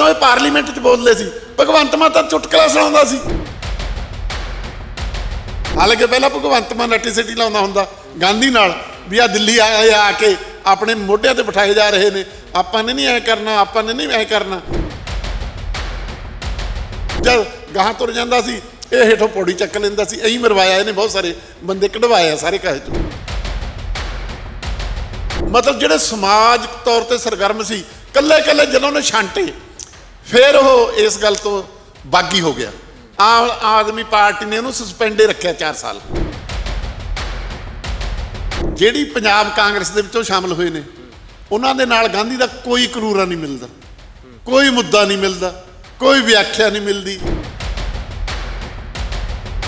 ਜਦੋਂ ਇਹ ਪਾਰਲੀਮੈਂਟ 'ਚ ਬੋਲਦੇ ਸੀ, ਭਗਵੰਤ ਮਾਨ ਤਾਂ ਚੁਟਕਲਾ ਸੁਣਾਉਂਦਾ ਸੀ। ਹਾਲਾਂਕਿ ਪਹਿਲਾਂ ਭਗਵੰਤ ਮਾਨ ਸਿਟੀ ਲਾਉਂਦਾ ਹੁੰਦਾ, ਗਾਂਧੀ ਨਾਲ ਵੀ ਆ ਦਿੱਲੀ ਆਏ ਆ ਕੇ ਆਪਣੇ ਮੋਢਿਆਂ ਤੇ ਬਿਠਾਏ ਜਾ ਰਹੇ ਨੇ, ਆਪਾਂ ਨੇ ਨਹੀਂ ਐ ਕਰਨਾ, ਆਪਾਂ ਨੇ ਨਹੀਂ ਐ ਕਰਨਾ। ਜਦ ਗਾਹਾਂ ਤੁਰ ਜਾਂਦਾ ਸੀ, ਇਹ ਹੇਠੋਂ ਪੌੜੀ ਚੱਕ ਲੈਂਦਾ ਸੀ ਐਂ ਮਰਵਾਇਆ ਇਹਨੇ ਬਹੁਤ ਸਾਰੇ ਬੰਦੇ ਕਢਵਾਏ ਸਾਰੇ ਕਾਹੇ ਚੋਂ ਮਤਲਬ ਜਿਹੜੇ ਸਮਾਜ ਤੌਰ ਤੇ ਸਰਗਰਮ ਸੀ ਕੱਲੇ ਕੱਲੇ ਜਦੋਂ ਨੇ ਛਾਂਟੇ ਫਿਰ ਉਹ ਇਸ ਗੱਲ ਤੋਂ ਬਾਗੀ ਹੋ ਗਿਆ। ਆਮ ਆਦਮੀ ਪਾਰਟੀ ਨੇ ਉਹਨੂੰ ਸਸਪੈਂਡੇ ਰੱਖਿਆ 4 ਸਾਲ। ਜਿਹੜੀ ਪੰਜਾਬ ਕਾਂਗਰਸ ਦੇ ਵਿੱਚੋਂ ਸ਼ਾਮਲ ਹੋਏ ਨੇ, ਉਹਨਾਂ ਦੇ ਨਾਲ ਗਾਂਧੀ ਦਾ ਕੋਈ ਕਰੂਰਾ ਨਹੀਂ ਮਿਲਦਾ। ਕੋਈ ਮੁੱਦਾ ਨਹੀਂ ਮਿਲਦਾ, ਕੋਈ ਵਿਆਖਿਆ ਨਹੀਂ ਮਿਲਦੀ।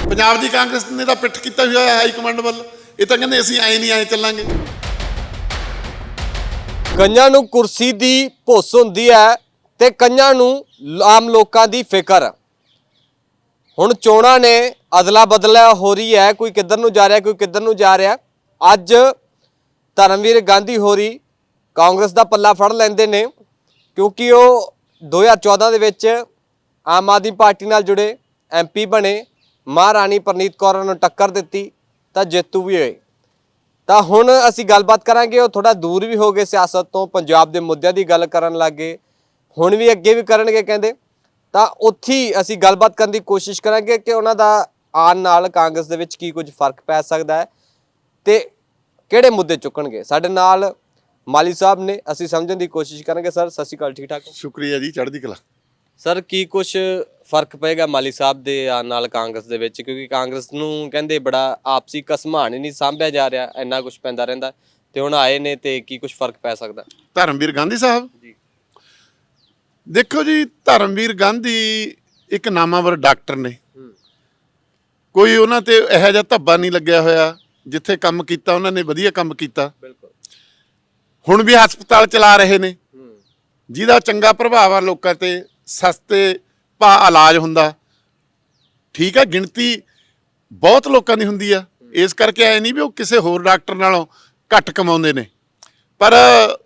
ਪੰਜਾਬ ਦੀ ਕਾਂਗਰਸ ਨੇ ਤਾਂ ਪਿੱਠ ਕੀਤਾ ਹੋਇਆ ਹੈ ਹਾਈ ਕਮਾਂਡ ਵੱਲ। ਇਹ ਤਾਂ ਕਹਿੰਦੇ ਅਸੀਂ ਐ ਨਹੀਂ ਐ ਚੱਲਾਂਗੇ। ਕਈਆਂ ਨੂੰ ਕੁਰਸੀ ਦੀ ਭੁੱਸ ਹੁੰਦੀ ਹੈ ਤੇ ਕਈਆਂ ਨੂੰ ਆਮ ਲੋਕਾਂ ਦੀ ਫਿਕਰ। ਹੁਣ ਚੋਣਾਂ ਨੇ ਅਦਲਾ ਬਦਲਾ ਹੋ ਰਹੀ ਹੈ, ਕੋਈ ਕਿੱਧਰ ਨੂੰ ਜਾ ਰਿਹਾ, ਕੋਈ ਕਿੱਧਰ ਨੂੰ ਜਾ ਰਿਹਾ। ਅੱਜ ਧਰਮਵੀਰ ਗਾਂਧੀ ਹੋਰੀ ਕਾਂਗਰਸ ਦਾ ਪੱਲਾ ਫੜ ਲੈਂਦੇ ਨੇ, ਕਿਉਂਕਿ ਉਹ 2014 ਦੇ ਵਿੱਚ ਆਮ ਆਦਮੀ ਪਾਰਟੀ ਨਾਲ ਜੁੜੇ ਐਮਪੀ ਬਣੇ, ਮਹਾਰਾਣੀ ਪ੍ਰਨੀਤ ਕੌਰ ਨੂੰ ਟੱਕਰ ਦਿੱਤੀ, ਤਾਂ ਜੇਤੂ ਵੀ ਹੋਏ। ਤਾਂ ਹੁਣ ਅਸੀਂ ਗੱਲਬਾਤ ਕਰਾਂਗੇ, ਉਹ ਥੋੜਾ ਦੂਰ ਵੀ ਹੋ ਗਏ ਸਿਆਸਤ ਤੋਂ, ਪੰਜਾਬ ਦੇ ਮੁੱਦਿਆਂ ਦੀ ਗੱਲ ਕਰਨ ਲੱਗੇ। ਹੁਣ ਵੀ ਅੱਗੇ ਵੀ ਕਰਨਗੇ ਕਹਿੰਦੇ। ਤਾਂ ਉੱਥੇ ਅਸੀਂ ਗੱਲਬਾਤ ਕਰਨ ਦੀ ਕੋਸ਼ਿਸ਼ ਕਰਾਂਗੇ ਕਿ ਉਹਨਾਂ ਦਾ ਆਉਣ ਨਾਲ ਕਾਂਗਰਸ ਦੇ ਵਿੱਚ ਕੀ ਕੁਝ ਫ਼ਰਕ ਪੈ ਸਕਦਾ ਹੈ ਤੇ ਕਿਹੜੇ ਮੁੱਦੇ ਚੁੱਕਣਗੇ। ਸਾਡੇ ਨਾਲ ਮਾਲੀ ਸਾਹਿਬ ਨੇ ਅਸੀਂ ਸਮਝਣ ਦੀ ਕੋਸ਼ਿਸ਼ ਕਰਾਂਗੇ। ਸਰ ਸਤਿ ਸ਼੍ਰੀ ਅਕਾਲ ਠੀਕ ਠਾਕ ਸ਼ੁਕਰੀਆ ਜੀ ਚੜ੍ਹਦੀ ਕਲਾ। ਸਰ ਕੀ ਕੁਝ ਫ਼ਰਕ ਪਏਗਾ ਮਾਲੀ ਸਾਹਿਬ ਦੇ ਆਉਣ ਨਾਲ ਕਾਂਗਰਸ ਦੇ ਵਿੱਚ? ਕਿਉਂਕਿ ਕਾਂਗਰਸ ਨੂੰ ਕਹਿੰਦੇ ਬੜਾ ਆਪਸੀ ਕਸਮਾਨ ਹੀ ਨਹੀਂ ਸਾਂਭਿਆ ਜਾ ਰਿਹਾ ਇੰਨਾ ਕੁਝ ਪੈਂਦਾ ਰਹਿੰਦਾ। ਤੇ ਹੁਣ ਆਏ ਨੇ ਤੇ ਕੀ ਕੁਝ ਫ਼ਰਕ ਪੈ ਸਕਦਾ? ਧਰਮਵੀਰ ਗਾਂਧੀ ਸਾਹਿਬ? ਜੀ। ਦੇਖੋ ਜੀ ਧਰਮਵੀਰ ਗਾਂਧੀ ਇੱਕ ਨਾਮਾਵਰ ਡਾਕਟਰ ਨੇ। ਕੋਈ ਉਹਨਾਂ ਤੇ ਇਹੋ ਜਿਹਾ ਧੱਬਾ ਨਹੀਂ ਲੱਗਿਆ ਹੋਇਆ ਜਿੱਥੇ ਕੰਮ ਕੀਤਾ ਉਹਨਾਂ ਨੇ ਵਧੀਆ ਕੰਮ ਕੀਤਾ। ਬਿਲਕੁਲ। ਹੁਣ ਵੀ ਹਸਪਤਾਲ ਚਲਾ ਰਹੇ ਨੇ। ਜਿਹਦਾ ਚੰਗਾ ਪ੍ਰਭਾਵ ਆ ਲੋਕਾਂ ਤੇ ਸਸਤੇ ਭਾ ਇਲਾਜ ਹੁੰਦਾ। ਠੀਕ ਹੈ ਗਿਣਤੀ ਬਹੁਤ ਲੋਕਾਂ ਦੀ ਹੁੰਦੀ ਆ। ਇਸ ਕਰਕੇ ਐ ਨਹੀਂ ਵੀ ਉਹ ਕਿਸੇ ਹੋਰ ਡਾਕਟਰ ਨਾਲੋਂ ਘੱਟ ਕਮਾਉਂਦੇ ਨੇ। ਪਰ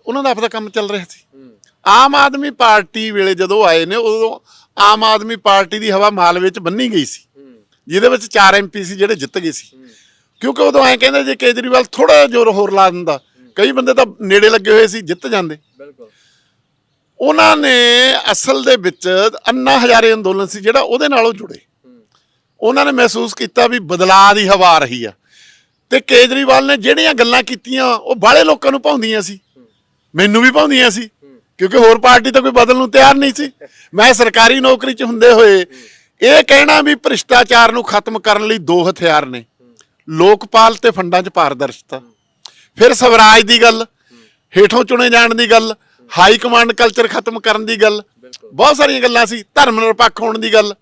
ਉਹਨਾਂ ਦਾ ਆਪਦਾ ਕੰਮ ਚੱਲ ਰਿਹਾ ਸੀ। ਆਮ ਆਦਮੀ ਪਾਰਟੀ ਵੇਲੇ ਜਦੋਂ ਆਏ ਨੇ ਉਦੋਂ ਆਮ ਆਦਮੀ ਪਾਰਟੀ ਦੀ ਹਵਾ ਮਾਲਵੇ ਚ ਬੰਨੀ ਗਈ ਸੀ। ਜਿਹਦੇ ਵਿੱਚ 4 ਐਮਪੀ ਸੀ ਜਿਹੜੇ ਜਿੱਤ ਗਏ ਸੀ। ਕਿਉਂਕਿ ਉਦੋਂ ਐ ਕਹਿੰਦੇ ਜੇ ਕੇਜਰੀਵਾਲ ਥੋੜਾ ਜ਼ੋਰ ਹੋਰ ਲਾ ਦਿੰਦਾ ਕਈ ਬੰਦੇ ਤਾਂ ਨੇੜੇ ਲੱਗੇ ਹੋਏ ਸੀ ਜਿੱਤ ਜਾਂਦੇ। ਬਿਲਕੁਲ। ਉਹਨਾਂ ਨੇ ਅਸਲ ਦੇ ਵਿੱਚ ਅੰਨਾ ਹਜ਼ਾਰੇ ਅੰਦੋਲਨ ਸੀ ਜਿਹੜਾ ਉਹਦੇ ਨਾਲੋਂ ਜੁੜੇ। ਉਹਨਾਂ ਨੇ ਮਹਿਸੂਸ ਕੀਤਾ ਵੀ ਬਦਲਾਅ ਦੀ ਹਵਾ ਆ ਰਹੀ ਆ। ਤੇ ਕੇਜਰੀਵਾਲ ਨੇ ਜਿਹੜੀਆਂ ਗੱਲਾਂ ਕੀਤੀਆਂ ਉਹ ਬਾਹਲੇ ਲੋਕਾਂ ਨੂੰ ਭਾਉਂਦੀਆਂ ਸੀ। ਮੈਨੂੰ ਵੀ ਭਾਉਂਦੀਆਂ ਸੀ। ਕਿਉਂਕਿ ਹੋਰ ਪਾਰਟੀ ਤਾਂ ਕੋਈ ਬਦਲ ਨੂੰ ਤਿਆਰ ਨਹੀਂ ਸੀ। ਮੈਂ ਸਰਕਾਰੀ ਨੌਕਰੀ 'ਚ ਹੁੰਦੇ ਹੋਏ ਇਹ ਕਹਿਣਾ ਵੀ ਭ੍ਰਿਸ਼ਟਾਚਾਰ ਨੂੰ ਖਤਮ ਕਰਨ ਲਈ ਦੋ ਹਥਿਆਰ ਨੇ। ਲੋਕਪਾਲ ਤੇ ਫੰਡਾਂ 'ਚ ਪਾਰਦਰਸ਼ਤਾ। ਫਿਰ ਸਵਰਾਜ ਦੀ ਗੱਲ, ਹੇਠੋਂ ਚੁਣੇ ਜਾਣ ਦੀ ਗੱਲ, ਹਾਈ ਕਮਾਂਡ ਕਲਚਰ ਖਤਮ ਕਰਨ ਦੀ ਗੱਲ, ਬਹੁਤ ਸਾਰੀਆਂ ਗੱਲਾਂ ਸੀ, ਧਰਮ ਨਿਰਪੱਖ ਹੋਣ ਦੀ ਗੱਲ।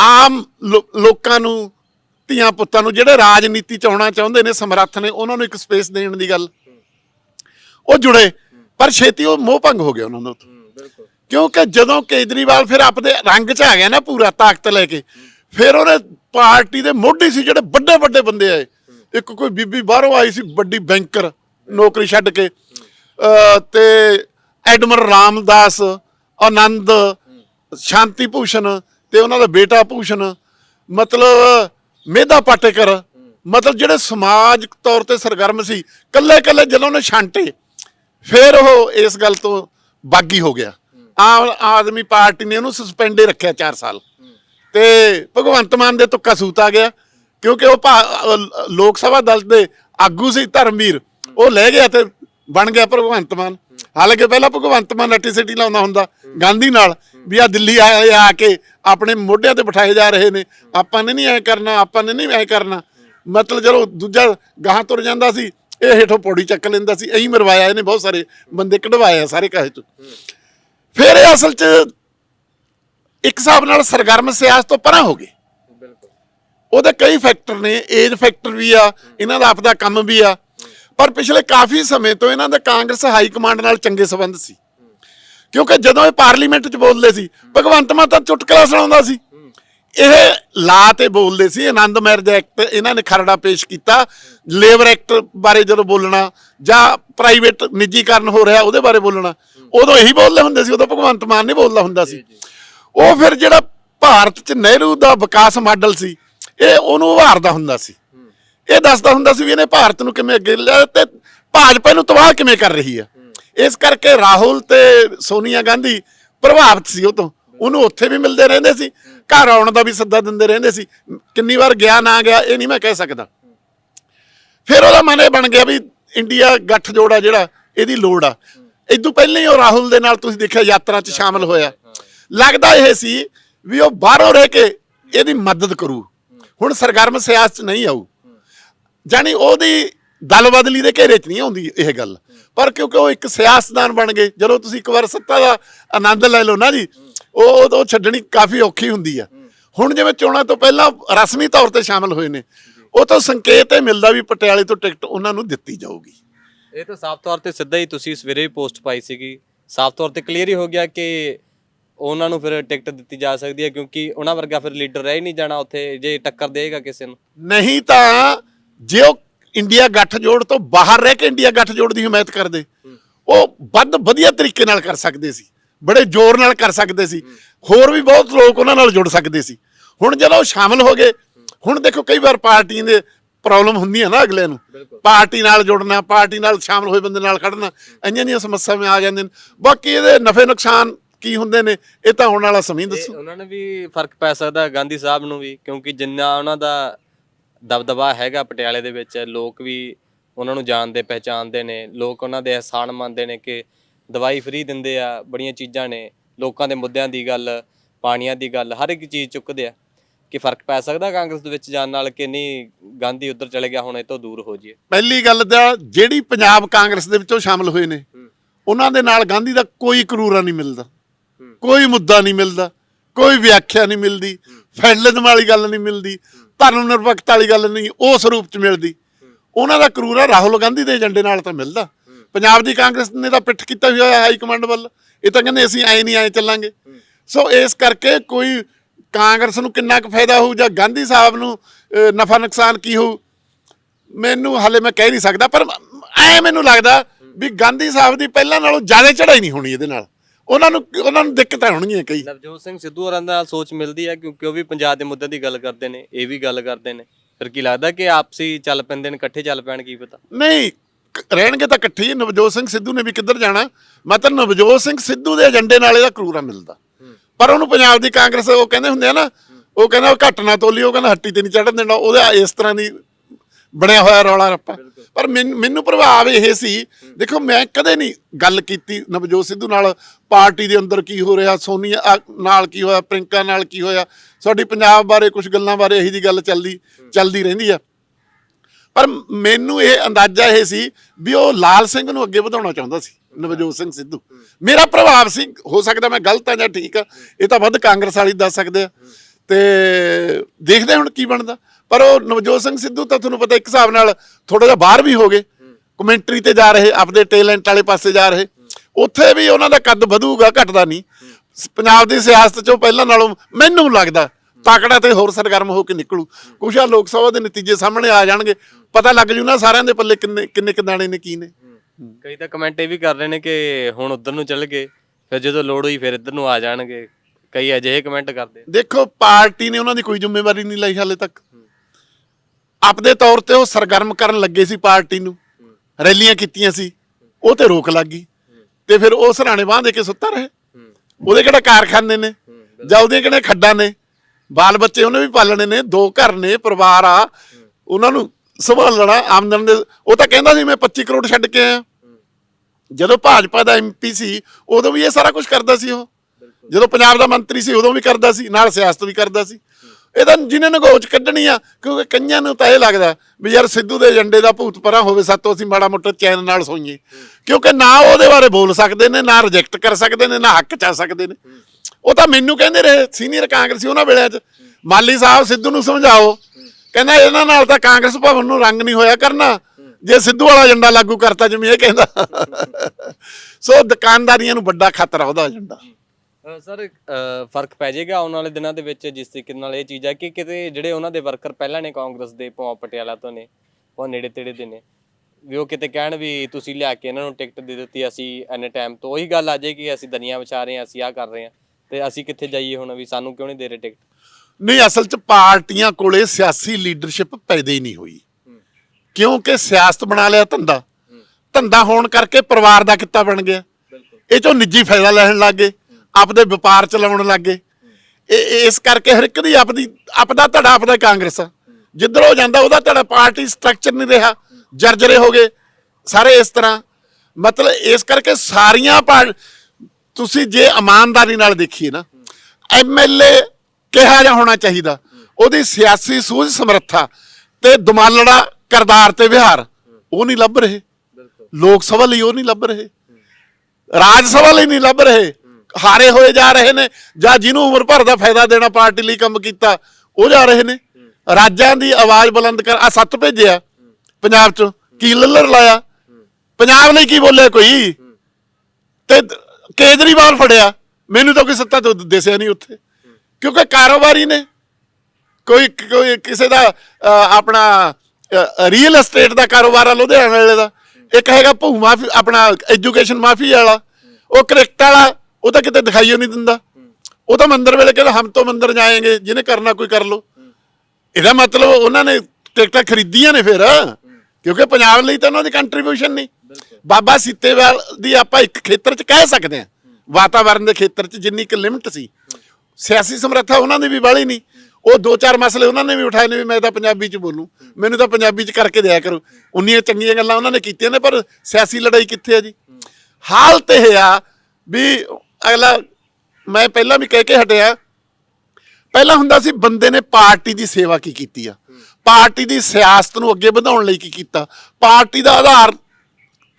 ਆਮ ਲੋ- ਲੋਕਾਂ ਨੂੰ, ਧੀਆਂ ਪੁੱਤਾਂ ਨੂੰ ਜਿਹੜੇ ਰਾਜਨੀਤੀ ਚ ਆਉਣਾ ਚਾਹੁੰਦੇ ਨੇ, ਸਮਰੱਥ ਨੇ, ਉਹਨਾਂ ਨੂੰ ਇੱਕ ਸਪੇਸ ਦੇਣ ਦੀ ਗੱਲ। ਉਹ ਜੁੜੇ। ਪਰ ਛੇਤੀ ਉਹ ਮੋਹ ਭੰਗ ਹੋ ਗਿਆ ਉਹਨਾਂ ਦਾ ਉੱਥੋਂ। ਬਿਲਕੁਲ। ਕਿਉਂਕਿ ਜਦੋਂ ਕੇਜਰੀਵਾਲ ਫਿਰ ਆਪਦੇ ਰੰਗ 'ਚ ਆ ਗਿਆ ਨਾ ਪੂਰਾ ਤਾਕਤ ਲੈ ਕੇ ਫਿਰ ਉਹਨੇ ਪਾਰਟੀ ਦੇ ਮੋਢੀ ਸੀ ਜਿਹੜੇ ਵੱਡੇ ਵੱਡੇ ਬੰਦੇ ਆਏ। ਇੱਕ ਕੋਈ ਬੀਬੀ ਬਾਹਰੋਂ ਆਈ ਸੀ ਵੱਡੀ ਬੈਂਕਰ ਨੌਕਰੀ ਛੱਡ ਕੇ। ਤੇ ਐਡਮਰ ਰਾਮਦਾਸ ਆਨੰਦ ਸ਼ਾਂਤੀ ਭੂਸ਼ਣ ਤੇ ਉਹਨਾਂ ਦਾ ਬੇਟਾ ਭੂਸ਼ਣ ਮਤਲਬ ਮੇਧਾ ਪਾਟੇਕਰ। ਮਤਲਬ ਜਿਹੜੇ ਸਮਾਜ ਤੌਰ ਤੇ ਸਰਗਰਮ ਸੀ ਕੱਲੇ ਕੱਲੇ ਜਦੋਂ ਉਹਨੇ ਛਾਂਟੇ ਫਿਰ ਉਹ ਇਸ ਗੱਲ ਤੋਂ ਬਾਗੀ ਹੋ ਗਿਆ। ਆਮ ਆਦਮੀ ਪਾਰਟੀ ਨੇ ਉਹਨੂੰ ਸਸਪੈਂਡੇ ਰੱਖਿਆ 4 ਸਾਲ। ਤੇ ਭਗਵੰਤ ਮਾਨ ਦੇ ਤੁੱਕਾ ਸੂਤ ਆ ਗਿਆ, ਕਿਉਂਕਿ ਉਹ ਭਾ- ਲੋਕ ਸਭਾ ਦਲ ਦੇ ਆਗੂ ਸੀ ਧਰਮਵੀਰ, ਉਹ ਲੈ ਗਿਆ ਤੇ ਬਣ ਗਿਆ ਭਗਵੰਤ ਮਾਨ। ਹਾਲਾਂਕਿ ਪਹਿਲਾਂ ਭਗਵੰਤ ਮਾਨ ਸਿਟੀ ਲਾਉਂਦਾ ਹੁੰਦਾ, ਗਾਂਧੀ ਨਾਲ, ਵੀ ਆ ਦਿੱਲੀ ਆਏ ਆ ਕੇ ਆਪਣੇ ਮੋਢਿਆਂ ਤੇ ਬਿਠਾਏ ਜਾ ਰਹੇ ਨੇ। ਆਪਾਂ ਨੇ ਨਹੀਂ ਐ ਕਰਨਾ, ਆਪਾਂ ਨੇ ਨਹੀਂ ਐ ਕਰਨਾ। ਮਤਲਬ ਜਦੋਂ ਦੂਜਾ ਗਾਹਾਂ ਤੁਰ ਜਾਂਦਾ ਸੀ ਇਹ ਹੇਠੋਂ ਪੌੜੀ ਚੱਕ ਲੈਂਦਾ ਸੀ ਐਂ ਮਰਵਾਇਆ ਇਹਨੇ ਬਹੁਤ ਸਾਰੇ ਬੰਦੇ ਕਢਵਾਏ ਆ ਸਾਰੇ ਕਾਹੇ ਚੋਂ। ਫਿਰ ਇਹ ਅਸਲ 'ਚ ਇੱਕ ਹਿਸਾਬ ਨਾਲ ਸਰਗਰਮ ਸਿਆਸਤ ਤੋਂ ਪਰਾਂ ਹੋ ਗਏ। ਬਿਲਕੁਲ। ਉਹਦੇ ਕਈ ਫੈਕਟਰ ਨੇ ਏਜ ਫੈਕਟਰ ਵੀ ਆ ਇਹਨਾਂ ਦਾ ਆਪਦਾ ਕੰਮ ਵੀ ਆ। ਪਰ ਪਿਛਲੇ ਕਾਫੀ ਸਮੇਂ ਤੋਂ ਇਹਨਾਂ ਦੇ ਕਾਂਗਰਸ ਹਾਈ ਕਮਾਂਡ ਨਾਲ ਚੰਗੇ ਸਬੰਧ ਸੀ। ਕਿਉਂਕਿ ਜਦੋਂ ਇਹ ਪਾਰਲੀਮੈਂਟ 'ਚ ਬੋਲਦੇ ਸੀ ਭਗਵੰਤ ਮਾਨ ਤਾਂ ਚੁਟਕਲਾ ਸੁਣਾਉਂਦਾ ਸੀ। ਇਹ ਲਾ ਤੇ ਬੋਲਦੇ ਸੀ ਆਨੰਦ ਮੈਰਿਜ ਐਕਟ ਇਹਨਾਂ ਨੇ ਖਰੜਾ ਪੇਸ਼ ਕੀਤਾ। ਲੇਬਰ ਐਕਟ ਬਾਰੇ ਜਦੋਂ ਬੋਲਣਾ ਜਾਂ ਪ੍ਰਾਈਵੇਟ ਨਿੱਜੀਕਰਨ ਹੋ ਰਿਹਾ ਉਹਦੇ ਬਾਰੇ ਬੋਲਣਾ। ਉਦੋਂ ਇਹੀ ਬੋਲਦੇ ਹੁੰਦੇ ਸੀ ਉਦੋਂ ਭਗਵੰਤ ਮਾਨ ਨਹੀਂ ਬੋਲਦਾ ਹੁੰਦਾ ਸੀ। ਉਹ ਫਿਰ ਜਿਹੜਾ ਭਾਰਤ 'ਚ ਨਹਿਰੂ ਦਾ ਵਿਕਾਸ ਮਾਡਲ ਸੀ ਇਹ ਉਹਨੂੰ ਉਭਾਰਦਾ ਹੁੰਦਾ ਸੀ। ਇਹ ਦੱਸਦਾ ਹੁੰਦਾ ਸੀ ਵੀ ਇਹਨੇ ਭਾਰਤ ਨੂੰ ਕਿਵੇਂ ਅੱਗੇ ਲਿਆ ਤੇ ਭਾਜਪਾ ਨੂੰ ਤਬਾਹ ਕਿਵੇਂ ਕਰ ਰਹੀ ਆ ਇਸ ਕਰਕੇ ਰਾਹੁਲ ਤੇ ਸੋਨੀਆ ਗਾਂਧੀ ਪ੍ਰਭਾਵਿਤ ਸੀ ਉਹ ਤੋਂ। ਉਹਨੂੰ ਉੱਥੇ ਵੀ ਮਿਲਦੇ ਰਹਿੰਦੇ ਸੀ। ਘਰ ਆਉਣ ਦਾ ਵੀ ਸੱਦਾ ਦਿੰਦੇ ਰਹਿੰਦੇ ਸੀ। ਕਿੰਨੀ ਵਾਰ ਗਿਆ, ਨਾ ਗਿਆ, ਇਹ ਨਹੀਂ ਮੈਂ ਕਹਿ ਸਕਦਾ। ਫਿਰ ਉਹਦਾ ਮਨ ਇਹ ਬਣ ਗਿਆ ਵੀ ਇੰਡੀਆ ਗੱਠ ਜੋੜਾ ਜਿਹੜਾ, ਇਹਦੀ ਲੋੜ ਆ। ਇਦੋਂ ਪਹਿਲਾਂ ਹੀ ਉਹ ਰਾਹੁਲ ਦੇ ਨਾਲ ਤੁਸੀਂ ਦੇਖਿਆ ਯਾਤਰਾ 'ਚ ਸ਼ਾਮਲ ਹੋਇਆ। ਲੱਗਦਾ ਇਹ ਸੀ ਵੀ ਉਹ ਬਾਹਰੋਂ ਰਹਿ ਕੇ ਇਹਦੀ ਮਦਦ ਕਰੂ। ਹੁਣ ਸਰਗਰਮ ਸਿਆਸਤ 'ਚ ਨਹੀਂ ਆਊ। ਜਾਨੀ ਉਹਦੀ ਦਲ ਬਦਲੀ ਦੇ ਘੇਰੇ 'ਚ ਨਹੀਂ ਆਉਂਦੀ ਇਹ ਗੱਲ। ਪਰ ਕਿਉਂਕਿ ਉਹ ਇੱਕ ਸਿਆਸਤਦਾਨ ਬਣ ਗਏ ਜਦੋਂ ਤੁਸੀਂ ਇੱਕ ਵਾਰ ਸੱਤਾ ਦਾ ਆਨੰਦ ਲੈ ਲਓ ਨਾ ਜੀ ਉਹ ਉਹ ਛੱਡਣੀ ਕਾਫੀ ਔਖੀ ਹੁੰਦੀ ਆ। ਹੁਣ ਜਿਵੇਂ ਚੋਣਾਂ ਤੋਂ ਪਹਿਲਾਂ ਰਸਮੀ ਤੌਰ ਤੇ ਸ਼ਾਮਲ ਹੋਏ ਨੇ ਉਹ ਤੋਂ ਸੰਕੇਤ ਇਹ ਮਿਲਦਾ ਵੀ ਪਟਿਆਲੇ ਤੋਂ ਟਿਕਟ ਉਹਨਾਂ ਨੂੰ ਦਿੱਤੀ ਜਾਊਗੀ। ਇਹ ਤਾਂ ਸਾਫ਼ ਤੌਰ ਤੇ ਸਿੱਧਾ ਹੀ ਤੁਸੀਂ ਸਵੇਰੇ ਪੋਸਟ ਪਾਈ ਸੀਗੀ। ਸਾਫ਼ ਤੌਰ ਤੇ ਕਲੀਅਰ ਹੀ ਹੋ ਗਿਆ ਕਿ ਉਹਨਾਂ ਨੂੰ ਫਿਰ ਟਿਕਟ ਦਿੱਤੀ ਜਾ ਸਕਦੀ ਹੈ ਕਿਉਂਕਿ ਉਹਨਾਂ ਵਰਗਾ ਫਿਰ ਲੀਡਰ ਰਹਿ ਹੀ ਨਹੀਂ ਜਾਣਾ ਉੱਥੇ ਜੇ ਟੱਕਰ ਦੇਗਾ ਕਿਸੇ ਨੂੰ। ਨਹੀਂ ਤਾਂ ਜੇ ਉਹ ਇੰਡੀਆ ਗੱਠਜੋੜ ਤੋਂ ਬਾਹਰ ਰਹਿ ਕੇ ਇੰਡੀਆ ਗੱਠਜੋੜ ਦੀ ਹਮਾਇਤ ਕਰਦੇ। ਉਹ ਵੱਧ ਵਧੀਆ ਤਰੀਕੇ ਨਾਲ ਕਰ ਸਕਦੇ ਸੀ। ਬੜੇ ਜ਼ੋਰ ਨਾਲ ਕਰ ਸਕਦੇ ਸੀ। ਹੋਰ ਵੀ ਬਹੁਤ ਲੋਕ ਉਹਨਾਂ ਨਾਲ ਜੁੜ ਸਕਦੇ ਸੀ। ਹੁਣ ਜਦੋਂ ਉਹ ਸ਼ਾਮਲ ਹੋ ਗਏ ਹੁਣ ਦੇਖੋ ਕਈ ਵਾਰ ਪਾਰਟੀਆਂ ਦੇ ਪ੍ਰੋਬਲਮ ਹੁੰਦੀ ਹੈ ਨਾ ਅਗਲੇ ਨੂੰ। ਪਾਰਟੀ ਨਾਲ ਜੁੜਨਾ ਪਾਰਟੀ ਨਾਲ ਸ਼ਾਮਲ ਹੋਏ ਬੰਦੇ ਨਾਲ ਖੜਨਾ ਇੰਨੀਆਂ ਦੀਆਂ ਸਮੱਸਿਆਵਾਂ ਆ ਜਾਂਦੀਆਂ ਨੇ। ਬਾਕੀ ਇਹਦੇ ਨਫੇ ਨੁਕਸਾਨ ਕੀ ਹੁੰਦੇ ਨੇ ਇਹ ਤਾਂ ਆਉਣ ਵਾਲਾ ਸਮੇਂ ਦੱਸੂ। ਉਹਨਾਂ ਨੂੰ ਵੀ ਫ਼ਰਕ ਪੈ ਸਕਦਾ ਗਾਂਧੀ ਸਾਹਿਬ ਨੂੰ ਵੀ ਕਿਉਂਕਿ ਜਿੰਨਾ ਉਹਨਾਂ ਦਾ ਦਬਦਬਾ ਹੈਗਾ ਪਟਿਆਲੇ ਦੇ ਵਿੱਚ ਲੋਕ ਵੀ ਉਹਨਾਂ ਨੂੰ ਜਾਣਦੇ ਪਹਿਚਾਣਦੇ ਨੇ ਲੋਕ ਉਹਨਾਂ ਦੇ ਅਹਿਸਾਨ ਮੰਨਦੇ ਨੇ ਕਿ ਦਵਾਈ ਫ੍ਰੀ ਦਿੰਦੇ ਆ ਬੜੀਆਂ ਚੀਜ਼ਾਂ ਨੇ ਲੋਕਾਂ ਦੇ ਮੁੱਦਿਆਂ ਦੀ ਗੱਲ ਪਾਣੀਆਂ ਦੀ ਗੱਲ ਹਰ ਇੱਕ ਚੀਜ਼ ਚੁੱਕਦੇ ਆ। ਕਿ ਫ਼ਰਕ ਪੈ ਸਕਦਾ ਕਾਂਗਰਸ ਦੇ ਵਿੱਚ ਜਾਣ ਨਾਲ ਕਿ ਨਹੀਂ ਗਾਂਧੀ ਉੱਧਰ ਚਲੇ ਗਿਆ ਹੁਣ ਇਹ ਤੋਂ ਦੂਰ ਹੋ ਜਾਈਏ? ਪਹਿਲੀ ਗੱਲ ਤਾਂ ਜਿਹੜੀ ਪੰਜਾਬ ਕਾਂਗਰਸ ਦੇ ਵਿੱਚੋਂ ਸ਼ਾਮਲ ਹੋਏ ਨੇ ਉਹਨਾਂ ਦੇ ਨਾਲ ਗਾਂਧੀ ਦਾ ਕੋਈ ਕਰੂਰਾ ਨਹੀਂ ਮਿਲਦਾ। ਕੋਈ ਮੁੱਦਾ ਨਹੀਂ ਮਿਲਦਾ ਕੋਈ ਵਿਆਖਿਆ ਨਹੀਂ ਮਿਲਦੀ ਫੈਡਰਲਿਜ਼ਮ ਵਾਲੀ ਗੱਲ ਨਹੀਂ ਮਿਲਦੀ ਧਰਮ ਨਿਰਪੱਖਤਾ ਵਾਲੀ ਗੱਲ ਨਹੀਂ ਉਸ ਰੂਪ ਚ ਮਿਲਦੀ। ਉਹਨਾਂ ਦਾ ਕਰੂਰਾ ਰਾਹੁਲ ਗਾਂਧੀ ਦੇ ਏਜੰਡੇ ਨਾਲ ਤਾਂ ਮਿਲਦਾ। ਪੰਜਾਬ ਦੀ ਕਾਂਗਰਸ ਨੇ ਤਾਂ ਪਿੱਠ ਕੀਤਾ ਵੀ ਹੋਇਆ ਹਾਈ ਕਮਾਂਡ ਵੱਲ। ਇਹ ਤਾਂ ਕਹਿੰਦੇ ਅਸੀਂ ਐ ਨਹੀਂ ਐ ਚੱਲਾਂਗੇ। ਸੋ ਇਸ ਕਰਕੇ ਕੋਈ ਕਾਂਗਰਸ ਨੂੰ ਕਿੰਨਾ ਕੁ ਫਾਇਦਾ ਹੋਊ ਜਾਂ ਗਾਂਧੀ ਸਾਹਿਬ ਨੂੰ ਨਫਾ ਨੁਕਸਾਨ ਕੀ ਹੋਊ, ਮੈਨੂੰ ਹਾਲੇ ਮੈਂ ਕਹਿ ਨਹੀਂ ਸਕਦਾ, ਪਰ ਐ ਮੈਨੂੰ ਲੱਗਦਾ ਵੀ ਗਾਂਧੀ ਸਾਹਿਬ ਦੀ ਪਹਿਲਾਂ ਨਾਲੋਂ ਜ਼ਿਆਦਾ ਚੜਾਈ ਨਹੀਂ ਹੋਣੀ ਇਹਦੇ ਨਾਲ। ਉਹਨਾਂ ਨੂੰ ਉਹਨਾਂ ਨੂੰ ਦਿੱਕਤਾਂ ਹੋਣਗੀਆਂ ਕਈ। ਨਵਜੋਤ ਸਿੰਘ ਸਿੱਧੂ ਹੋਰਾਂ ਨਾਲ ਸੋਚ ਮਿਲਦੀ ਹੈ ਕਿਉਂਕਿ ਉਹ ਵੀ ਪੰਜਾਬ ਦੇ ਮੁੱਦਿਆਂ ਦੀ ਗੱਲ ਕਰਦੇ ਨੇ ਇਹ ਵੀ ਗੱਲ ਕਰਦੇ ਨੇ। ਫਿਰ ਕੀ ਲੱਗਦਾ ਕਿ ਆਪਸੀ ਚੱਲ ਪੈਂਦੇ ਨੇ ਇਕੱਠੇ ਚੱਲ ਪੈਣ ਕੀ ਪਤਾ? ਨਹੀਂ ਕ- ਰਹਿਣਗੇ ਤਾਂ ਇਕੱਠੇ ਹੀ ਨਵਜੋਤ ਸਿੰਘ ਸਿੱਧੂ ਨੇ ਵੀ ਕਿੱਧਰ ਜਾਣਾ? ਮਤਲਬ ਨਵਜੋਤ ਸਿੰਘ ਸਿੱਧੂ ਦੇ ਏਜੰਡੇ ਨਾਲ ਇਹਦਾ ਕਰੂਰਾ ਮਿਲਦਾ। ਪਰ ਉਹਨੂੰ ਪੰਜਾਬ ਦੀ ਕਾਂਗਰਸ ਉਹ ਕਹਿੰਦੇ ਹੁੰਦੇ ਆ ਨਾ ਉਹ ਕਹਿੰਦਾ ਉਹ ਘੱਟ ਨਾ ਤੋਲੀ ਉਹ ਕਹਿੰਦਾ ਹੱਟੀ ਤੇ ਨਹੀਂ ਚੜਨ ਦੇਣਾ ਉਹਦਾ ਇਸ ਤਰ੍ਹਾਂ ਦੀ ਬਣਿਆ ਹੋਇਆ ਰੌਲਾ ਰੱਪਾ। ਪਰ ਮੈਨ- ਪ੍ਰਭਾਵ ਇਹ ਸੀ ਦੇਖੋ ਮੈਂ ਕਦੇ ਨਹੀਂ ਗੱਲ ਕੀਤੀ ਨਵਜੋਤ ਸਿੱਧੂ ਨਾਲ ਪਾਰਟੀ ਦੇ ਅੰਦਰ ਕੀ ਹੋ ਰਿਹਾ ਸੋਨੀਆ ਨਾਲ ਕੀ ਹੋਇਆ ਪ੍ਰਿੰਕਾ ਨਾਲ ਕੀ ਹੋਇਆ ਸਾਡੀ ਪੰਜਾਬ ਬਾਰੇ ਕੁਝ ਗੱਲਾਂ ਬਾਰੇ ਇਹੀ ਦੀ ਗੱਲ ਚੱਲਦੀ ਚੱਲਦੀ ਰਹਿੰਦੀ ਆ। ਪਰ ਮੈਨੂੰ ਇਹ ਅੰਦਾਜ਼ਾ ਇਹ ਸੀ ਵੀ ਉਹ ਲਾਲ ਸਿੰਘ ਨੂੰ ਅੱਗੇ ਵਧਾਉਣਾ ਚਾਹੁੰਦਾ ਸੀ ਨਵਜੋਤ ਸਿੰਘ ਸਿੱਧੂ। ਮੇਰਾ ਪ੍ਰਭਾਵ ਸੀ ਹੋ ਸਕਦਾ ਮੈਂ ਗਲਤ ਆ ਜਾਂ ਠੀਕ ਆ ਇਹ ਤਾਂ ਵੱਧ ਕਾਂਗਰਸ ਵਾਲੀ ਦੱਸ ਸਕਦੇ ਆ। ਤੇ ਦੇਖਦੇ ਹੁਣ ਕੀ ਬਣਦਾ। ਪਰ ਉਹ ਨਵਜੋਤ ਸਿੰਘ ਸਿੱਧੂ ਤਾਂ ਤੁਹਾਨੂੰ ਪਤਾ ਇੱਕ ਹਿਸਾਬ ਨਾਲ ਥੋੜਾ ਜਿਹਾ ਬਾਹਰ ਵੀ ਹੋ ਗਏ। ਕਮੈਂਟਰੀ ਤੇ ਜਾ ਰਹੇ, ਆਪਦੇ ਟੈਲੈਂਟ ਵਾਲੇ ਪਾਸੇ ਜਾ ਰਹੇ। ਉੱਥੇ ਵੀ ਉਹਨਾਂ ਦਾ ਕੱਦ ਵਧੂਗਾ, ਘਟਦਾ ਨਹੀਂ। ਪੰਜਾਬ ਦੀ ਸਿਆਸਤ ਚੋਂ ਪਹਿਲਾਂ ਨਾਲੋਂ ਮੈਨੂੰ ਲੱਗਦਾ ਤਾਕੜਾ ਤੇ ਹੋਰ ਸਰਗਰਮ ਹੋ ਕੇ ਨਿਕਲੂ। ਕੁਛ ਆ ਲੋਕ ਸਭਾ ਦੇ ਨਤੀਜੇ ਸਾਹਮਣੇ ਆ ਜਾਣਗੇ। ਪਤਾ ਲੱਗ ਜੂ ਨਾ ਸਾਰਿਆਂ ਦੇ ਪੱਲੇ ਕਿੰਨੇ ਕਿੰਨੇ ਕਿਦਾਣੇ ਨੇ, ਕੀ ਨੇ। ਕਈ ਤਾਂ ਕਮੈਂਟ ਇਹ ਵੀ ਕਰ ਰਹੇ ਨੇ ਕਿ ਹੁਣ ਉਧਰ ਨੂੰ ਚੱਲ ਗਏ, ਫਿਰ ਜਦੋਂ ਲੋੜ ਹੋਈ ਫਿਰ ਇੱਧਰ ਨੂੰ ਆ ਜਾਣਗੇ। ਕਈ ਅਜਿਹੇ ਕਮੈਂਟ ਕਰਦੇ ਦੇਖੋ, ਪਾਰਟੀ ਨੇ ਉਹਨਾਂ ਦੀ ਕੋਈ ਜ਼ਿੰਮੇਵਾਰੀ ਨਹੀਂ ਲਈ ਹਾਲੇ ਤੱਕ। ਆਪਦੇ ਤੌਰ ਤੇ ਉਹ ਸਰਗਰਮ ਕਰਨ ਲੱਗੇ ਸੀ ਪਾਰਟੀ ਨੂੰ। ਰੈਲੀਆਂ ਕੀਤੀਆਂ ਸੀ। ਉਹ ਤੇ ਰੋਕ ਲੱਗ ਗਈ। ਤੇ ਫਿਰ ਉਹ ਸਰਾਣੇ ਬਾਂਹ ਦੇ ਕੇ ਸੁੱਤਾ ਰਹੇ। ਉਹਦੇ ਕਿਹੜਾ ਕਾਰਖਾਨੇ ਨੇ? ਜਾਂ ਉਹਦੇ ਕਿਹੜੇ ਖੱਡਾਂ ਨੇ? ਬਾਲ ਬੱਚੇ ਉਹਨੇ ਵੀ ਪਾਲਣੇ ਨੇ। ਦੋ ਘਰ ਨੇ, ਪਰਿਵਾਰ ਆ। ਉਹਨਾਂ ਨੂੰ ਸੰਭਾਲਣਾ ਆਮਦਨ ਦੇ ਉਹ ਤਾਂ ਕਹਿੰਦਾ ਸੀ, ਮੈਂ 25 ਕਰੋੜ ਛੱਡ ਕੇ ਆਇਆ। ਜਦੋਂ ਭਾਜਪਾ ਦਾ ਐਮਪੀ ਸੀ, ਉਦੋਂ ਵੀ ਇਹ ਸਾਰਾ ਕੁਝ ਕਰਦਾ ਸੀ ਉਹ। ਜਦੋਂ ਪੰਜਾਬ ਦਾ ਮੰਤਰੀ ਸੀ, ਉਦੋਂ ਵੀ ਕਰਦਾ ਸੀ, ਨਾਲ ਸਿਆਸਤ ਵੀ ਕਰਦਾ ਸੀ। ਇਹ ਤਾਂ ਜਿਹਨੇ ਨਗੋਚ ਕੱਢਣੀ ਆ, ਕਿਉਂਕਿ ਕਈਆਂ ਨੂੰ ਤਾਂ ਇਹ ਲੱਗਦਾ ਵੀ ਯਾਰ ਸਿੱਧੂ ਦੇ ਏਜੰਡੇ ਦਾ ਭੂਤ ਪਰਾਂ ਹੋਵੇ, ਸਾਤੋਂ ਅਸੀਂ ਮਾੜਾ ਮੋਟਾ ਚੈਨ ਨਾਲ ਸੋਈਏ। ਕਿਉਂਕਿ ਨਾ ਉਹਦੇ ਬਾਰੇ ਬੋਲ ਸਕਦੇ ਨੇ, ਨਾ ਰਿਜੈਕਟ ਕਰ ਸਕਦੇ ਨੇ, ਨਾ ਹੱਕ ਚਾ ਸਕਦੇ ਨੇ। ਉਹ ਤਾਂ ਮੈਨੂੰ ਕਹਿੰਦੇ ਰਹੇ ਸੀਨੀਅਰ ਕਾਂਗਰਸੀ ਉਹਨਾਂ ਵੇਲੇ 'ਚ। ਮਾਲੀ ਸਾਹਿਬ ਸਿੱਧੂ ਨੂੰ ਸਮਝਾਓ। ਕਹਿੰਦਾ ਇਹਨਾਂ ਨਾਲ ਤਾਂ ਕਾਂਗਰਸ ਭਵਨ ਨੂੰ ਰੰਗ ਨਹੀਂ ਹੋਇਆ ਕਰਨਾ। ਜੇ ਸਿੱਧੂ ਵਾਲਾ ਏਜੰਡਾ ਲਾਗੂ ਕਰਤਾ, ਜਿਵੇਂ ਇਹ ਕਹਿੰਦਾ। ਸੋ ਦੁਕਾਨਦਾਰੀਆਂ ਨੂੰ ਵੱਡਾ ਖਤਰਾ ਉਹਦਾ ਏਜੰਡਾ। ਸਰ ਫ਼ਰਕ ਪੈ ਜਾਏਗਾ ਆਉਣ ਵਾਲੇ ਦਿਨਾਂ ਦੇ ਵਿੱਚ ਜਿਸ ਤਰੀਕੇ ਨਾਲ ਇਹ ਚੀਜ਼ ਹੈ ਕਿ ਕਿਤੇ ਜਿਹੜੇ ਉਹਨਾਂ ਦੇ ਵਰਕਰ ਪਹਿਲਾਂ ਨੇ ਕਾਂਗਰਸ ਦੇ ਪੌਂ ਪਟਿਆਲਾ ਤੋਂ ਨੇ ਉਹ ਨੇੜੇ ਤੇੜੇ ਦੇ ਨੇ ਵੀ ਉਹ ਕਿਤੇ ਕਹਿਣ ਵੀ ਤੁਸੀਂ ਲਿਆ ਕੇ ਇਹਨਾਂ ਨੂੰ ਟਿਕਟ ਦੇ ਦਿੱਤੀ ਅਸੀਂ ਐਨੇ ਟਾਈਮ ਤੋਂ ਉਹੀ ਗੱਲ ਆ ਜੇ ਕਿ ਅਸੀਂ ਦੁਨੀਆ ਵਿਚਾਰ ਰਹੇ ਹਾਂ ਅਸੀਂ ਆ ਕਰ ਰਹੇ ਹਾਂ ਤੇ ਅਸੀਂ ਕਿੱਥੇ ਜਾਈਏ ਹੁਣ ਵੀ ਸਾਨੂੰ ਕਿਉਂ ਨਹੀਂ ਦੇ ਰਹੇ ਟਿਕਟ? ਨਹੀਂ ਅਸਲ 'ਚ ਪਾਰਟੀਆਂ ਕੋਲੇ ਸਿਆਸੀ ਲੀਡਰਸ਼ਿਪ ਪੈਦਾ ਹੀ ਨਹੀਂ ਹੋਈ। ਕਿਉਂਕਿ ਸਿਆਸਤ ਬਣਾ ਲਿਆ ਧੰਦਾ। ਧੰਦਾ ਹੋਣ ਕਰਕੇ ਪਰਿਵਾਰ ਦਾ ਕਿੱਤਾ ਬਣ ਗਿਆ। ਇਹ ਚੋਂ ਨਿੱਜੀ ਫਾਇਦਾ ਲੈਣ ਲੱਗੇ ਆਪਦੇ ਵਪਾਰ ਚਲਾਉਣ ਲੱਗੇ। ਇਹ ਇਸ ਕਰਕੇ ਹਰ ਇੱਕ ਦੀ ਆਪਦੀ ਆਪਦਾ ਧੜਾ ਆਪਦਾ ਕਾਂਗਰਸ ਆ। ਜਿੱਧਰ ਉਹ ਜਾਂਦਾ ਉਹਦਾ ਧੜਾ ਪਾਰਟੀ ਸਟਰਕਚਰ ਨਹੀਂ ਰਿਹਾ। ਜਰਜਰੇ ਹੋ ਗਏ। ਸਾਰੇ ਇਸ ਤਰ੍ਹਾਂ। ਮਤਲਬ ਇਸ ਕਰਕੇ ਸਾਰੀਆਂ ਤੁਸੀਂ ਜੇ ਇਮਾਨਦਾਰੀ ਨਾਲ ਦੇਖੀਏ ਨਾ ਐਮਐਲਏ ਕਿਹਾ ਜਾ ਹੋਣਾ ਚਾਹੀਦਾ। ਉਹਦੀ ਸਿਆਸੀ ਸੂਝ ਸਮਰੱਥਾ ਤੇ ਦੁਮਾਲੜਾ ਕਰਦਾਰ ਤੇ ਵਿਹਾਰ ਉਹ ਨਹੀਂ ਲੱਭ ਰਹੇ। ਲੋਕ ਸਭਾ ਲਈ ਉਹ ਨਹੀਂ ਲੱਭ ਰਹੇ। ਰਾਜ ਸਭਾ ਲਈ ਨਹੀਂ ਲੱਭ ਰਹੇ। ਹਾਰੇ ਹੋਏ ਜਾ ਰਹੇ ਨੇ ਜਾਂ ਜਿਹਨੂੰ ਉਮਰ ਭਰ ਦਾ ਫਾਇਦਾ ਦੇਣਾ ਪਾਰਟੀ ਲਈ ਕੰਮ ਕੀਤਾ ਉਹ ਜਾ ਰਹੇ ਨੇ। ਰਾਜਾਂ ਦੀ ਆਵਾਜ਼ ਬੁਲੰਦ ਕਰ ਆ ਸੱਤ ਭੇਜਿਆ ਪੰਜਾਬ ਚ। ਕੀ ਲੱਲਰ ਲਾਇਆ? ਪੰਜਾਬ ਲਈ ਕੀ ਬੋਲਿਆ ਕੋਈ? ਤੇ ਕੇਜਰੀਵਾਲ ਫੜਿਆ। ਮੈਨੂੰ ਤਾਂ ਕੋਈ ਸੱਤਾ ਤੋਂ ਦਿਸਿਆ ਨਹੀਂ ਉੱਥੇ। ਕਿਉਂਕਿ ਕਾਰੋਬਾਰੀ ਨੇ। ਕੋਈ ਕੋਈ ਕਿਸੇ ਦਾ ਆਪਣਾ ਰੀਅਲ ਏਸਟੇਟ ਦਾ ਕਾਰੋਬਾਰ ਆ ਲੁਧਿਆਣੇ ਵਾਲੇ ਦਾ। ਇੱਕ ਹੈਗਾ ਭੂ ਮਾਫੀ ਆਪਣਾ ਐਜੂਕੇਸ਼ਨ ਮਾਫੀ ਵਾਲਾ। ਉਹ ਕ੍ਰਿਕਟ ਵਾਲਾ ਉਹ ਤਾਂ ਕਿਤੇ ਦਿਖਾਈਓ ਨਹੀਂ ਦਿੰਦਾ। ਉਹ ਤਾਂ ਮੰਦਰ ਵੇਲੇ ਕਹਿੰਦਾ ਹਮ ਤੋਂ ਮੰਦਰ ਜਾਏਂਗੇ ਜਿਹਨੇ ਕਰਨਾ ਕੋਈ ਕਰ ਲੋ ਇਹਦਾ ਮਤਲਬ ਉਹਨਾਂ ਨੇ ਟਿਕਟਾਂ ਖਰੀਦੀਆਂ ਨੇ ਫਿਰ। ਕਿਉਂਕਿ ਪੰਜਾਬ ਲਈ ਤਾਂ ਉਹਨਾਂ ਦੀ ਕੰਟਰੀਬਿਊਸ਼ਨ ਨਹੀਂ। ਬਾਬਾ ਸੀਤੇਵਾਲ ਦੀ ਆਪਾਂ ਇੱਕ ਖੇਤਰ 'ਚ ਕਹਿ ਸਕਦੇ ਹਾਂ। ਵਾਤਾਵਰਣ ਦੇ ਖੇਤਰ 'ਚ ਜਿੰਨੀ ਕੁ ਲਿਮਟ ਸੀ। ਸਿਆਸੀ ਸਮਰੱਥਾ ਉਹਨਾਂ ਦੀ ਵੀ ਬਾਹਲੀ ਨਹੀਂ। ਉਹ ਦੋ ਚਾਰ ਮਸਲੇ ਉਹਨਾਂ ਨੇ ਵੀ ਉਠਾਏ ਨੇ ਵੀ ਮੈਂ ਤਾਂ ਪੰਜਾਬੀ 'ਚ ਬੋਲੂੰ। ਮੈਨੂੰ ਤਾਂ ਪੰਜਾਬੀ 'ਚ ਕਰਕੇ ਦਿਆ ਕਰੋ। ਉਨੀਆਂ ਚੰਗੀਆਂ ਗੱਲਾਂ ਉਹਨਾਂ ਨੇ ਕੀਤੀਆਂ ਨੇ ਪਰ ਸਿਆਸੀ ਲੜਾਈ ਕਿੱਥੇ ਹੈ ਜੀ? ਹਾਲਤ ਇਹ ਆ ਵੀ ਅਗਲਾ ਮੈਂ ਪਹਿਲਾਂ ਵੀ ਕਹਿ ਕੇ ਹਟਿਆ ਪਹਿਲਾਂ ਹੁੰਦਾ ਸੀ ਬੰਦੇ ਨੇ ਪਾਰਟੀ ਦੀ ਸੇਵਾ ਕੀ ਕੀਤੀ ਆ? ਪਾਰਟੀ ਦੀ ਸਿਆਸਤ ਨੂੰ ਅੱਗੇ ਵਧਾਉਣ ਲਈ ਕੀ ਕੀਤਾ? ਪਾਰਟੀ ਦਾ ਆਧਾਰ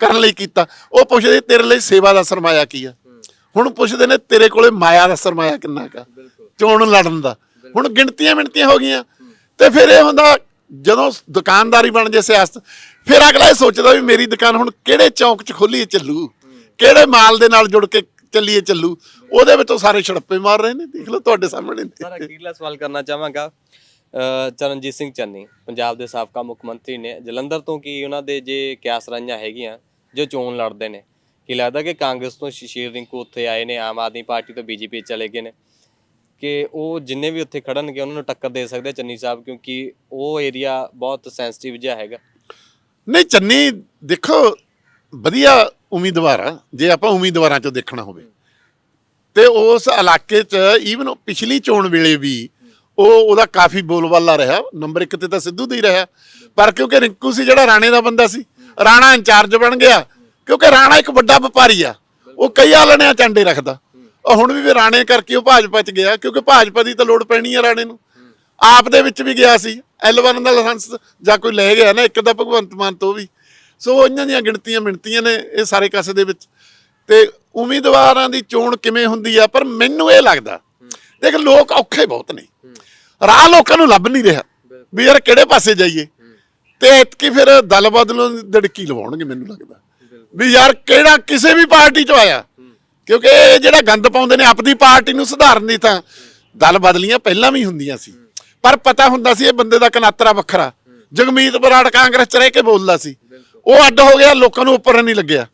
ਕਰਨ ਲਈ ਕੀਤਾ। ਉਹ ਪੁੱਛਦੇ ਤੇਰੇ ਲਈ ਸੇਵਾ ਦਾ ਸਰਮਾਇਆ ਕੀ ਆ? ਹੁਣ ਪੁੱਛਦੇ ਨੇ ਤੇਰੇ ਕੋਲੇ ਮਾਇਆ ਦਾ ਸਰਮਾਇਆ ਕਿੰਨਾ ਕਾ ਚੋਣ ਲੜਨ ਦਾ। ਹੁਣ ਗਿਣਤੀਆਂ ਮਿਣਤੀਆਂ ਹੋ ਗਈਆਂ। ਤੇ ਫਿਰ ਇਹ ਹੁੰਦਾ ਜਦੋਂ ਦੁਕਾਨਦਾਰੀ ਬਣ ਜੇ ਸਿਆਸਤ ਫਿਰ ਅਗਲਾ ਇਹ ਸੋਚਦਾ ਵੀ ਮੇਰੀ ਦੁਕਾਨ ਹੁਣ ਕਿਹੜੇ ਚੌਂਕ 'ਚ ਖੋਲੀਏ ਚੱਲੂ? ਕਿਹੜੇ ਮਾਲ ਦੇ ਨਾਲ ਜੁੜ ਕੇ ਚੱਲੀਏ ਚੱਲੂ। ਉਹਦੇ ਵਿੱਚੋਂ ਸਾਰੇ ਛੜੱਪੇ ਮਾਰ ਰਹੇ ਨੇ ਦੇਖ ਲਓ ਤੁਹਾਡੇ ਸਾਹਮਣੇ ਸਰ ਅਖੀਰਲਾ ਸਵਾਲ ਕਰਨਾ ਚਾਹਾਂਗਾ। ਚਰਨਜੀਤ ਸਿੰਘ ਚੰਨੀ ਪੰਜਾਬ ਦੇ ਸਾਬਕਾ ਮੁੱਖ ਮੰਤਰੀ ਨੇ ਜਲੰਧਰ ਤੋਂ ਕੀ ਉਹਨਾਂ ਦੇ ਜੇ ਕਿਆਸ ਰਾਈਆਂ ਹੈਗੀਆਂ ਜੋ ਚੋਣ ਲੜਦੇ ਨੇ ਕੀ ਲੱਗਦਾ ਕਿ ਕਾਂਗਰਸ ਤੋਂ ਸ਼ਸ਼ੀਰ ਰਿੰਕੂ ਉੱਥੇ ਆਏ ਨੇ ਆਮ ਆਦਮੀ ਪਾਰਟੀ ਤੋਂ ਬੀਜੇਪੀ ਚਲੇ ਗਏ ਨੇ? ਕਿ ਉਹ ਜਿੰਨੇ ਵੀ ਉੱਥੇ ਖੜਨਗੇ ਉਹਨਾਂ ਨੂੰ ਟੱਕਰ ਦੇ ਸਕਦੇ ਚੰਨੀ ਸਾਹਿਬ ਕਿਉਂਕਿ ਉਹ ਏਰੀਆ ਬਹੁਤ ਸੈਂਸਿਟਿਵ ਜਿਹਾ ਹੈਗਾ। ਨਹੀਂ ਚੰਨੀ ਦੇਖੋ ਵਧੀਆ ਉਮੀਦਵਾਰ ਆ, ਜੇ ਆਪਾਂ ਉਮੀਦਵਾਰਾਂ ਚੋਂ ਦੇਖਣਾ ਹੋਵੇ। ਤੇ ਉਸ ਇਲਾਕੇ 'ਚ ਈਵਨ ਪਿਛਲੀ ਚੋਣ ਵੇਲੇ ਵੀ ਉਹ ਉਹਦਾ ਕਾਫੀ ਬੋਲਬਾਲਾ ਰਿਹਾ, ਨੰਬਰ 1 ਤੇ ਤਾਂ ਸਿੱਧੂ ਦਾ ਹੀ ਰਿਹਾ। ਪਰ ਕਿਉਂਕਿ ਰਿੰਕੂ ਸੀ ਜਿਹੜਾ ਰਾਣੇ ਦਾ ਬੰਦਾ ਸੀ, ਰਾਣਾ ਇੰਚਾਰਜ ਬਣ ਗਿਆ, ਕਿਉਂਕਿ ਰਾਣਾ ਇੱਕ ਵੱਡਾ ਵਪਾਰੀ ਆ, ਉਹ ਕਈ ਆਲਣਿਆਂ ਚੰਡੇ ਰੱਖਦਾ। ਉਹ ਹੁਣ ਵੀ ਰਾਣੇ ਕਰਕੇ ਉਹ ਭਾਜਪਾ 'ਚ ਗਿਆ, ਕਿਉਂਕਿ ਭਾਜਪਾ ਦੀ ਤਾਂ ਲੋੜ ਪੈਣੀ ਆ ਰਾਣੇ ਨੂੰ। ਆਪ ਦੇ ਵਿੱਚ ਵੀ ਗਿਆ ਸੀ L1 ਦਾ ਲਾਇਸੈਂਸ ਜਾਂ ਕੋਈ ਲੈ ਗਿਆ ਨਾ, ਇੱਕ ਦਾ ਭਗਵੰਤ ਮਾਨ ਤੋਂ ਵੀ। ਸੋ ਇਹਨਾਂ ਦੀਆਂ ਗਿਣਤੀਆਂ ਮਿਣਤੀਆਂ ਨੇ ਇਹ ਸਾਰੇ ਕਾਸੇ ਦੇ ਵਿੱਚ। ਤੇ ਉਮੀਦਵਾਰਾਂ ਦੀ ਚੋਣ ਕਿਵੇਂ ਹੁੰਦੀ ਆ? ਪਰ ਮੈਨੂੰ ਇਹ ਲੱਗਦਾ, ਦੇਖ ਲੋਕ ਔਖੇ ਬਹੁਤ ਨੇ। ਰਾਹ ਲੋਕਾਂ ਨੂੰ ਲੱਭ ਨਹੀਂ ਰਿਹਾ ਵੀ ਯਾਰ ਕਿਹੜੇ ਪਾਸੇ ਜਾਈਏ। ਤੇ ਇਤਕੀ ਫਿਰ ਦਲ ਬਦਲੋਂ ਦੜਕੀ ਲਵਾਉਣਗੇ ਮੈਨੂੰ ਲੱਗਦਾ। ਵੀ ਯਾਰ ਕਿਹੜਾ ਕਿਸੇ ਵੀ ਪਾਰਟੀ ਚੋਂ ਆਇਆ। ਕਿਉਂਕਿ ਇਹ ਜਿਹੜਾ ਗੰਦ ਪਾਉਂਦੇ ਨੇ ਆਪਣੀ ਪਾਰਟੀ ਨੂੰ ਸੁਧਾਰਨ ਦੀ ਤਾਂ ਦਲ ਬਦਲੀਆਂ ਪਹਿਲਾਂ ਵੀ ਹੁੰਦੀਆਂ ਸੀ। ਪਰ ਪਤਾ ਹੁੰਦਾ ਸੀ ਇਹ ਬੰਦੇ ਦਾ ਕਨਾਤਰਾ ਵੱਖਰਾ। ਜਗਮੀਤ ਬਰਾੜ ਕਾਂਗਰਸ ਚ ਰਹਿ ਕੇ ਬੋਲਦਾ ਸੀ। ਉਹ ਅੱਡ ਹੋ ਗਿਆ, ਲੋਕਾਂ ਨੂੰ ਉੱਪਰ ਨਹੀਂ ਲੱਗਿਆ।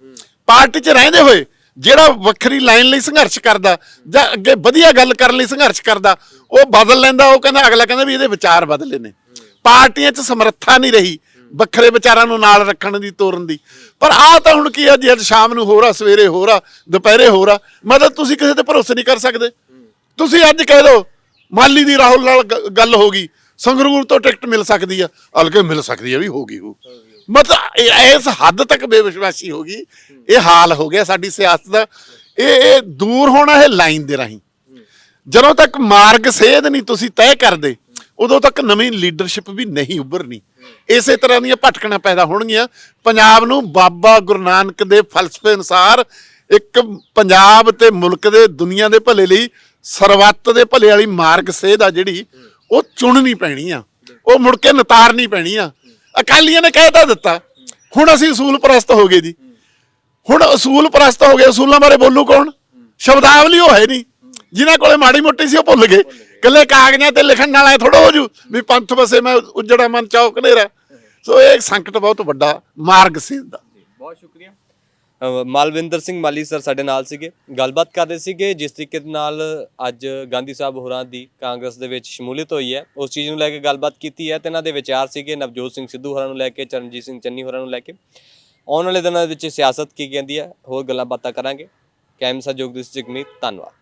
ਪਾਰਟੀ 'ਚ ਰਹਿੰਦੇ ਹੋਏ ਜਿਹੜਾ ਵੱਖਰੀ ਲਾਈਨ ਲਈ ਸੰਘਰਸ਼ ਕਰਦਾ ਜਾਂ ਅੱਗੇ ਵਧੀਆ ਗੱਲ ਕਰਨ ਲਈ ਸੰਘਰਸ਼ ਕਰਦਾ, ਉਹ ਬਦਲ ਲੈਂਦਾ, ਉਹ ਕਹਿੰਦਾ, ਅਗਲਾ ਕਹਿੰਦਾ ਵੀ ਇਹਦੇ ਵਿਚਾਰ ਬਦਲੇ ਨੇ। ਪਾਰਟੀਆਂ 'ਚ ਸਮਰੱਥਾ ਨਹੀਂ ਰਹੀ, ਵੱਖਰੇ ਵਿਚਾਰਾਂ ਨੂੰ ਨਾਲ ਰੱਖਣ ਦੀ, ਤੋਰਨ ਦੀ। ਪਰ ਆਹ ਤਾਂ ਹੁਣ ਕੀ ਆ ਜੀ, ਅੱਜ ਸ਼ਾਮ ਨੂੰ ਹੋਰ ਆ, ਸਵੇਰੇ ਹੋਰ ਆ, ਦੁਪਹਿਰੇ ਹੋਰ ਆ। ਮਤਲਬ ਤੁਸੀਂ ਕਿਸੇ ਤੇ ਭਰੋਸੇ ਨਹੀਂ ਕਰ ਸਕਦੇ। ਤੁਸੀਂ ਅੱਜ ਕਹਿ ਦਿਓ ਮਾਲੀ ਦੀ ਰਾਹੁਲ ਨਾਲ ਗੱਲ ਹੋ ਗਈ। ਸੰਗਰੂਰ ਤੋਂ ਟਿਕਟ ਮਿਲ ਸਕਦੀ ਆ ਹਲਕੇ ਮਿਲ ਸਕਦੀ ਆ ਵੀ ਹੋ ਮਤਲਬ ਇਹ- ਇਸ ਹੱਦ ਤੱਕ ਬੇਵਿਸ਼ਵਾਸੀ ਹੋ ਗਈ। ਇਹ ਹਾਲ ਹੋ ਗਿਆ ਸਾਡੀ ਸਿਆਸਤ ਦਾ। ਇਹ ਇਹ ਦੂਰ ਹੋਣਾ ਇਹ ਲਾਈਨ ਦੇ ਰਾਹੀਂ। ਜਦੋਂ ਤੱਕ ਮਾਰਗ ਸੇਧ ਨਹੀਂ ਤੁਸੀਂ ਤੈਅ ਕਰਦੇ, ਉਦੋਂ ਤੱਕ ਨਵੀਂ ਲੀਡਰਸ਼ਿਪ ਵੀ ਨਹੀਂ ਉੱਭਰਨੀ। ਇਸੇ ਤਰ੍ਹਾਂ ਦੀਆਂ ਭਟਕਣਾ ਪੈਦਾ ਹੋਣਗੀਆਂ। ਪੰਜਾਬ ਨੂੰ ਬਾਬਾ ਗੁਰੂ ਨਾਨਕ ਦੇ ਫਲਸਫੇ ਅਨੁਸਾਰ ਇੱਕ ਪੰਜਾਬ ਤੇ ਮੁਲਕ ਦੇ ਦੁਨੀਆ ਦੇ ਭਲੇ ਲਈ ਸਰਬੱਤ ਦੇ ਭਲੇ ਵਾਲੀ ਮਾਰਗ ਸੇਧ ਆ ਜਿਹੜੀ ਉਹ ਚੁਣਨੀ ਪੈਣੀ ਆ। ਉਹ ਮੁੜ ਕੇ ਨਤਾਰਨੀ ਪੈਣੀ ਆ। ਅਕਾਲੀਆਂ ਨੇ ਕਹਿ ਤਾਂ ਦਿੱਤਾ। ਹੁਣ ਅਸੀਂ ਅਸੂਲ ਪ੍ਰਸਤ ਹੋ ਗਏ ਜੀ। ਹੁਣ ਅਸੂਲ ਪ੍ਰਸਤ ਹੋ ਗਏ। ਅਸੂਲਾਂ ਬਾਰੇ ਬੋਲੂ ਕੌਣ? ਸ਼ਬਦਾਵਲੀ ਉਹ ਹੈ ਨਹੀਂ। ਜਿਨ੍ਹਾਂ ਕੋਲੇ ਮਾੜੀ ਮੋਟੀ ਸੀ ਉਹ ਭੁੱਲ ਗਏ। ਕੱਲੇ ਕਾਗਜ਼ਾਂ ਤੇ ਲਿਖਣ ਨਾਲ ਐ ਥੋੜਾ ਹੋ ਜੂ ਵੀ ਪੰਥ ਵਸੇ ਮੈਂ ਉਜੜਾ ਮਨ ਚਾਉ ਕਨੇਰਾ ਸੋ ਇਹ ਸੰਕਟ ਬਹੁਤ ਵੱਡਾ ਮਾਰਗ ਸੀ ਦਾ ਬਹੁਤ ਸ਼ੁਕਰੀਆ। ਮਾਲਵਿੰਦਰ ਸਿੰਘ ਮਾਲੀ ਸਰ ਸਾਡੇ ਨਾਲ ਸੀਗੇ। ਗੱਲਬਾਤ ਕਰ ਰਹੇ ਸੀਗੇ, ਜਿਸ ਤਰੀਕੇ ਦੇ ਨਾਲ ਅੱਜ ਗਾਂਧੀ ਸਾਹਿਬ ਹੋਰਾਂ ਦੀ ਕਾਂਗਰਸ ਦੇ ਵਿੱਚ ਸ਼ਮੂਲੀਅਤ ਹੋਈ ਹੈ। ਉਸ ਚੀਜ਼ ਨੂੰ ਲੈ ਕੇ ਗੱਲਬਾਤ ਕੀਤੀ ਹੈ ਤੇ ਇਹਨਾਂ ਦੇ ਵਿਚਾਰ ਸੀਗੇ ਨਵਜੋਤ ਸਿੰਘ ਸਿੱਧੂ ਹੋਰਾਂ ਨੂੰ ਲੈ ਕੇ, ਚਰਨਜੀਤ ਸਿੰਘ ਚੰਨੀ ਹੋਰਾਂ ਨੂੰ ਲੈ ਕੇ। ਆਉਣ ਵਾਲੇ ਦਿਨਾਂ ਦੇ ਵਿੱਚ ਸਿਆਸਤ ਕੀ ਕਹਿੰਦੀ ਹੈ, ਹੋਰ ਗੱਲਾਂ ਬਾਤਾਂ ਕਰਾਂਗੇ। ਕੈਮ ਸਹਿਯੋਗ ਜਗਮੀਤ ਧੰਨਵਾਦ।